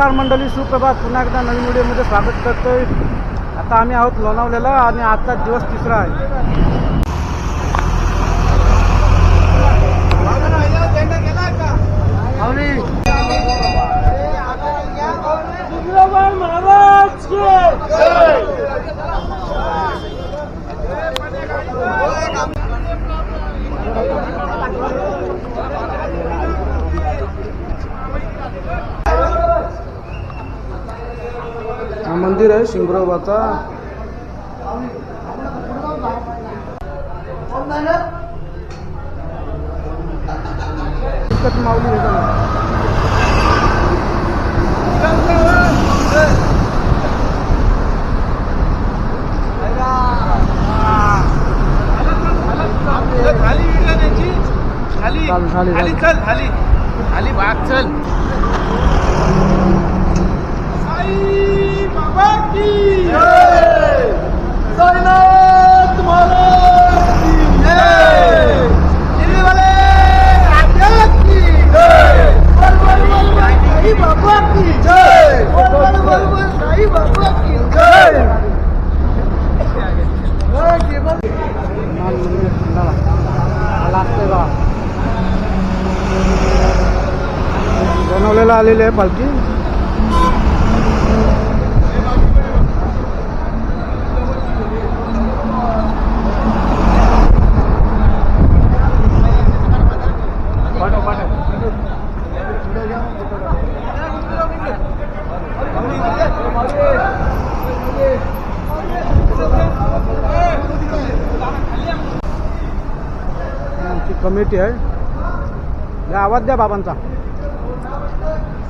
नमस्कार मंडळी सुप्रभात. पुन्हा एकदा नवीन व्हिडिओमध्ये स्वागत करतोय. आता आम्ही आहोत लोणावलेला आणि आजचा दिवस तिसरा आहे. मंदिर आहे शिंगरोबाचा माऊली? खाली खाली. चल खाली खाली भाग चल बनवलेला आलेली आहे पालखी. कमिटी आहे द्या आवाज द्या बाबांचा।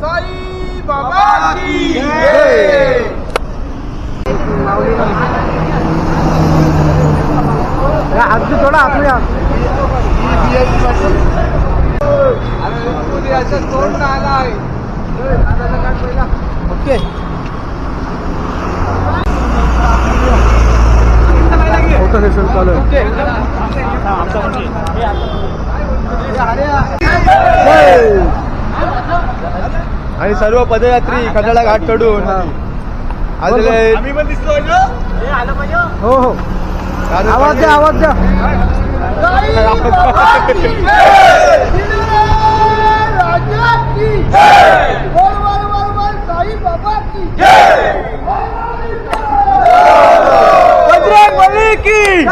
साई बाबा की जय। या आजी थोडा आपल्या ओके। फोटो सेशन चालू आणि सर्व पदयात्री खंडाळा घाट चढून हा. दिसतोय ना? हो. हो आवाज द्या आवाज द्या. राजा की. की!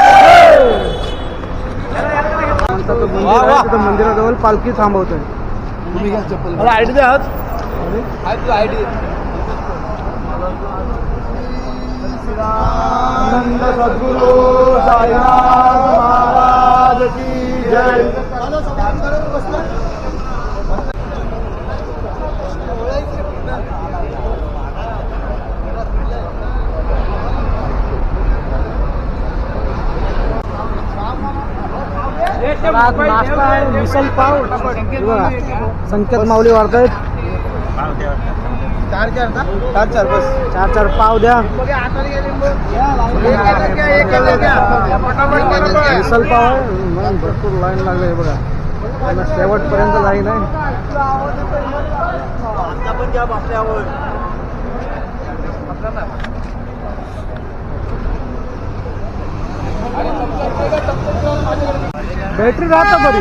मंदिराजवळ पालखी थांबवतोय. मला आयडी द्या आयडी. आनंद सद्गुरु साईनाथ महाराज की जय. आज नाश्ता आहे मिसल पाव बघा संकेत माऊली वाढतायत चार चार चार चार बस. चार चार पाव द्या. मिसल पाव आहे. म्हणून भरपूर लाईन लागले बघा. त्यांना शेवटपर्यंत लाईन आहे. बॅटरी राहतं बरी.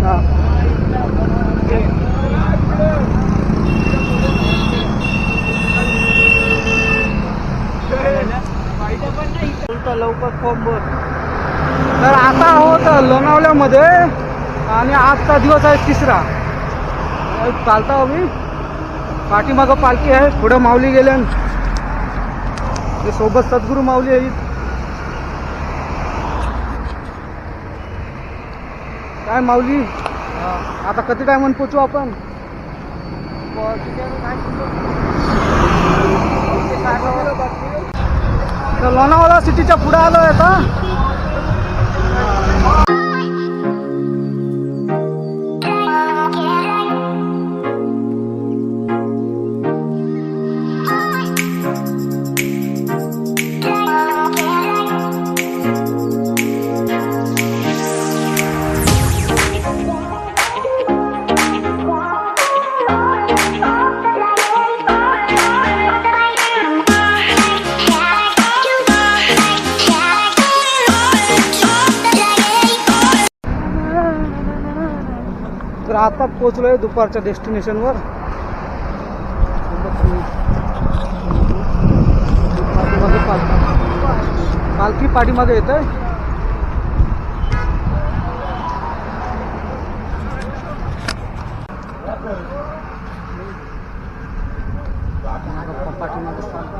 हा. लवकर फॉर्म भर. तर आता आहोत लोणावल्यामध्ये आणि आजचा दिवस आहे तिसरा. चालता हवी पाठीमागं पालखी आहे. पुढं माऊली गेल्या ते सोबत सद्गुरू माऊली आहे काय माऊली? आता किती टायमान पोचू आपण? लोणावळा सिटीच्या पुढे आलो आता. आता आहे दुपारच्या डेस्टिनेशनवर पाठीमागे पालखी पालखी पाठीमागे येत आहे पाठीमागे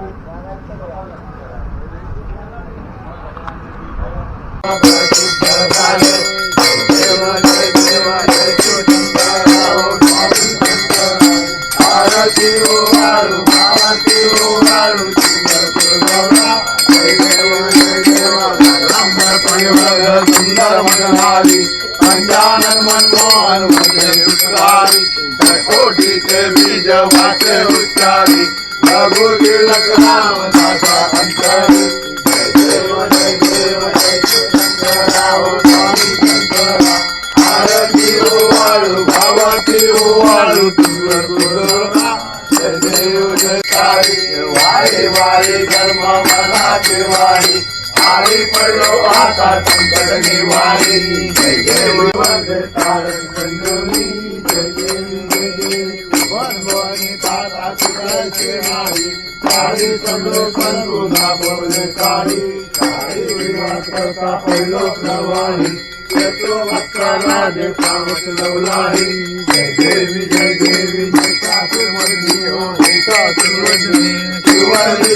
बीज वाचे उच्चारी रघु तिलक नाम दाता अंतरी. जय देव जय देव जय शंकराव स्वामी शंकरा आरती ओवाळू ओवाळू तुझ जय देव जय वारे वारे धर्म मनाचे वारी आळी पडलो आता संकट निवारी जय देव वंदे तारण जय जय वनवानी तारा तुझ्याचे नाही काळी समलो बोलले काळी काळी प्रवाही येतो भक्ताला लवलाही जय देवी जय देवी जय हो जय शिवाजी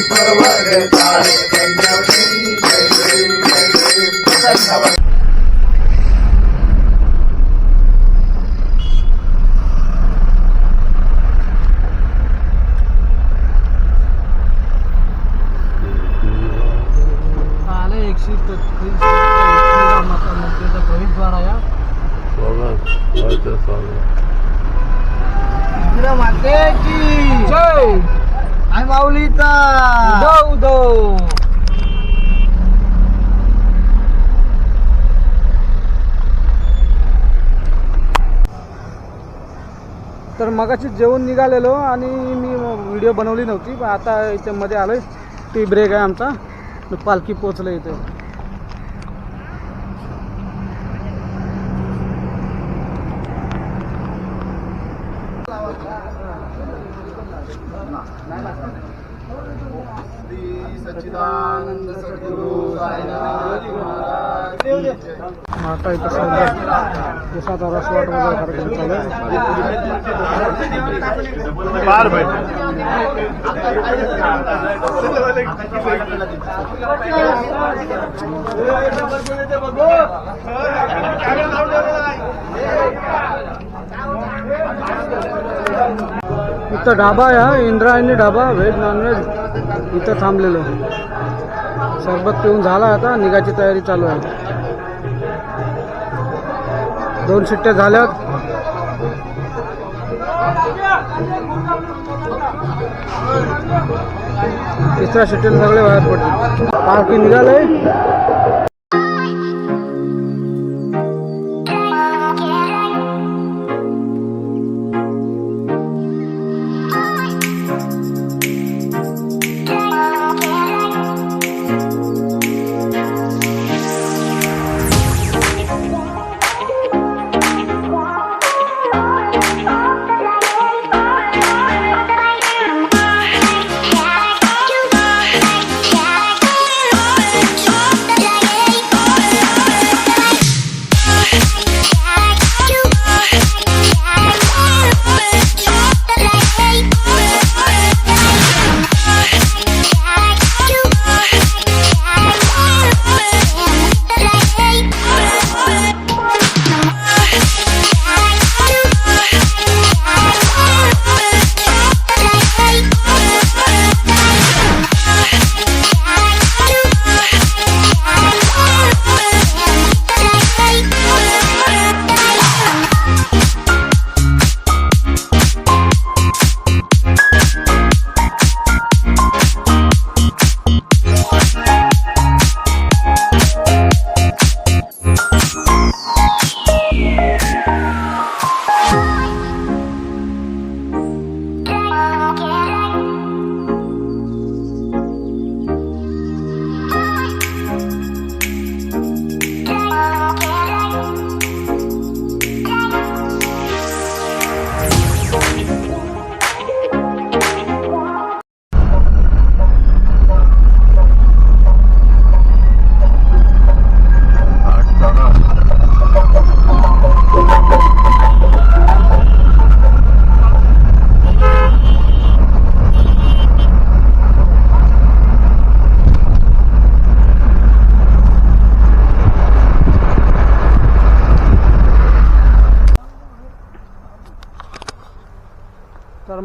जय देवी जय देवी माता मंदिराचा प्रवेशद्वार आहे जय माऊलीचा उदो उदो तर मगाशी जेवण निघालेलो आणि मी व्हिडिओ बनवली नव्हती पण आता याच्यामध्ये आलोय. टी ब्रेक आहे आमचा. पालखी पोचलं इथे. सच्चिदानंद सद्गुरु साईनाथ महाराज की जय. इथं दिवसाचा वगैरे कार्यक्रम चालू आहे इथं ढाबा आहे हा. इंद्रायणी ढाबा व्हेज नॉनव्हेज इथं थांबलेलो. सरबत पिऊन झाला आता निघायची तयारी चालू आहे. दोन शिट्ट्या झाल्यात. तिसऱ्या शिट्टीला सगळे बाहेर पडले. पार्किंग निघालंय.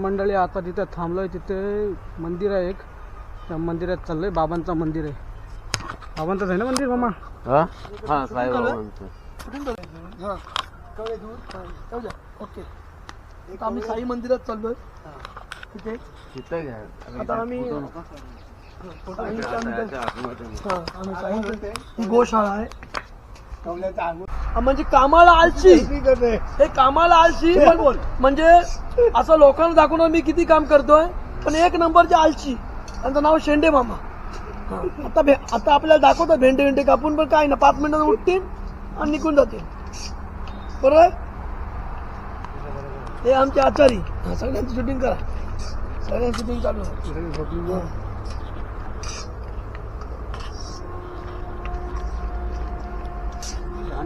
मंडळी आता तिथे थांबलोय तिथे मंदिर आहे एक. त्या मंदिरात चाललोय बाबांचं मंदिर आहे. बाबांचंच आहे ना मंदिर मामा? हा? ओके आता आम्ही साई मंदिरात चाललोय. तिथे. तिथं आता आम्ही साईच्या मंदिरात- हा, आम्ही साई मंदिरात- ही गोशाळा आहे. हा, म्हणजे कामाला आलशी हे कामाला आलशी पण बोल. म्हणजे असं लोकांना दाखवणार मी किती काम करतोय पण एक नंबरचे आलशी त्यांचं नाव शेंडे मामा. आता भे आता आपल्याला दाखवतो भेंडे भेंडे कापून पण काय ना पाच मिनिटात उठतील आणि निघून जातील. बरोबर? हे आमचे आचारी. सगळ्यांची शूटिंग करा. सगळ्यांची शूटिंग चालू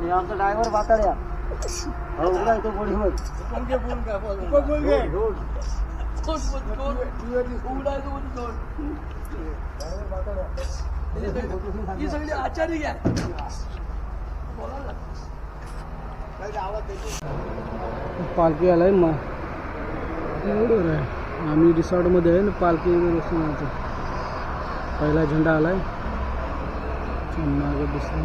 आणि आमचा ड्रायव्हर बाताड्या हो उघडा इथं बोडीवर ही सगळी आचारी घ्या. पालखी आलाय मग एवढं आहे आम्ही रिसॉर्टमध्ये आहे ना पालखी पहिला झेंडा आलाय. मागे दुसरा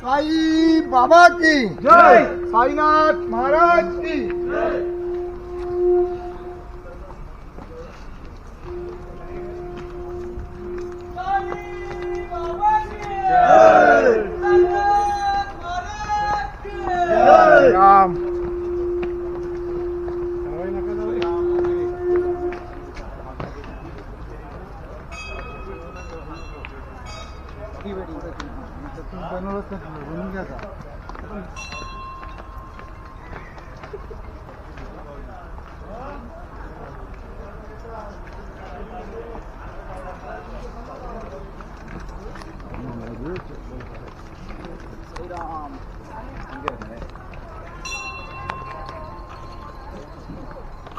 साई बाबा की जय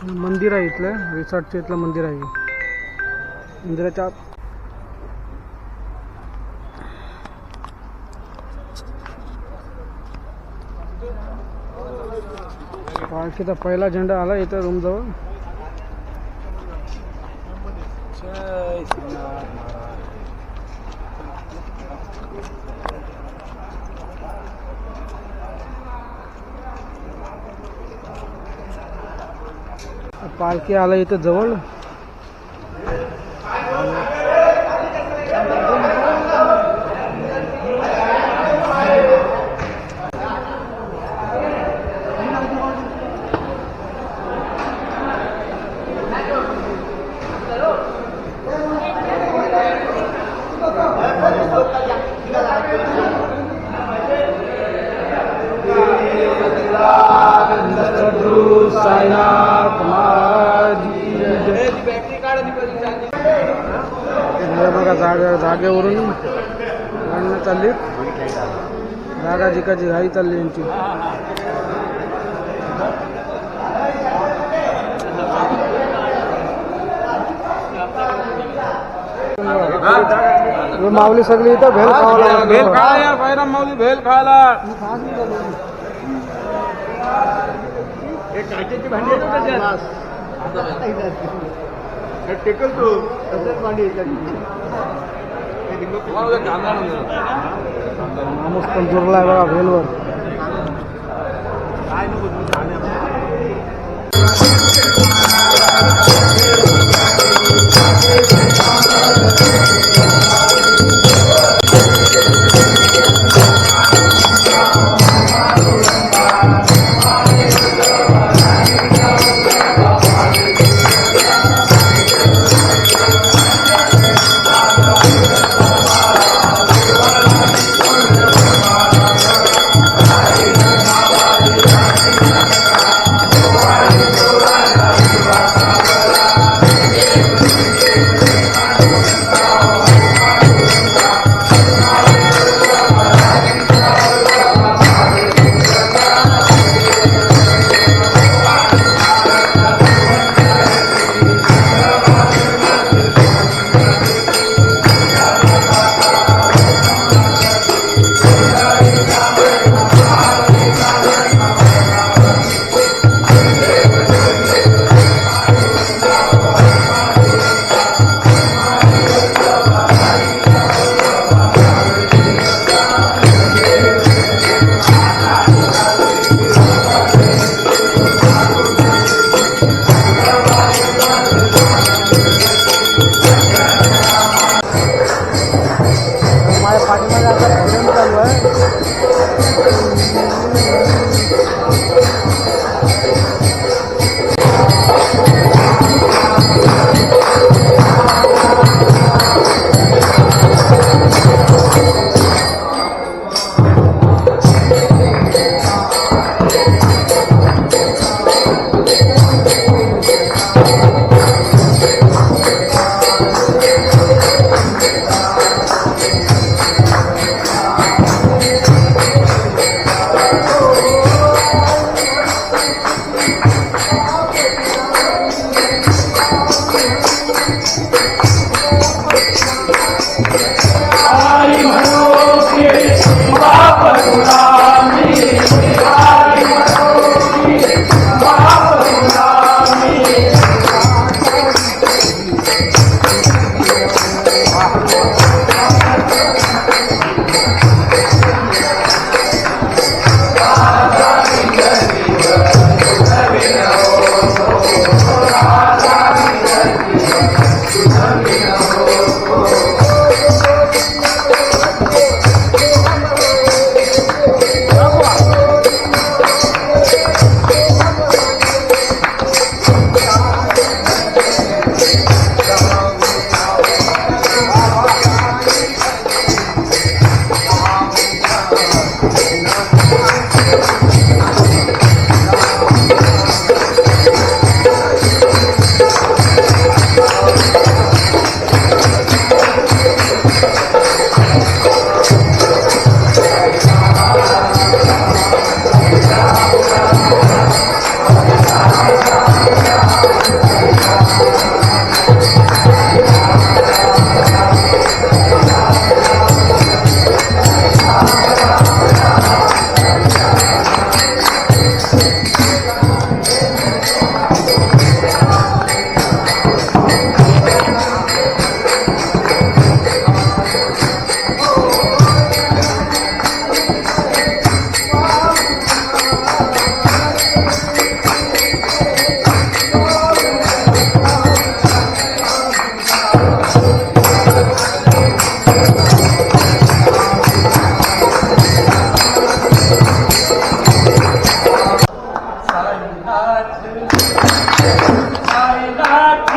मंदिर आहे इथलं रिसॉर्टचं इथलं मंदिर आहे. मंदिराच्या आत पालखीचा पहिला झेंडा आला इथं रूमजवळ पालखी आला इथं जवळ साईनाथ महाराज की जय. हे बघा जागा जागेवरून भांडणं चालली जिकाची घाई चालली यांची. माऊली सगळी इथं भेल खावं. भेल खायला या बैराम माऊली भेल खायला. टेकल तू माणूस पण जुरला आहे रेलवर काय नको not to, I'm not to.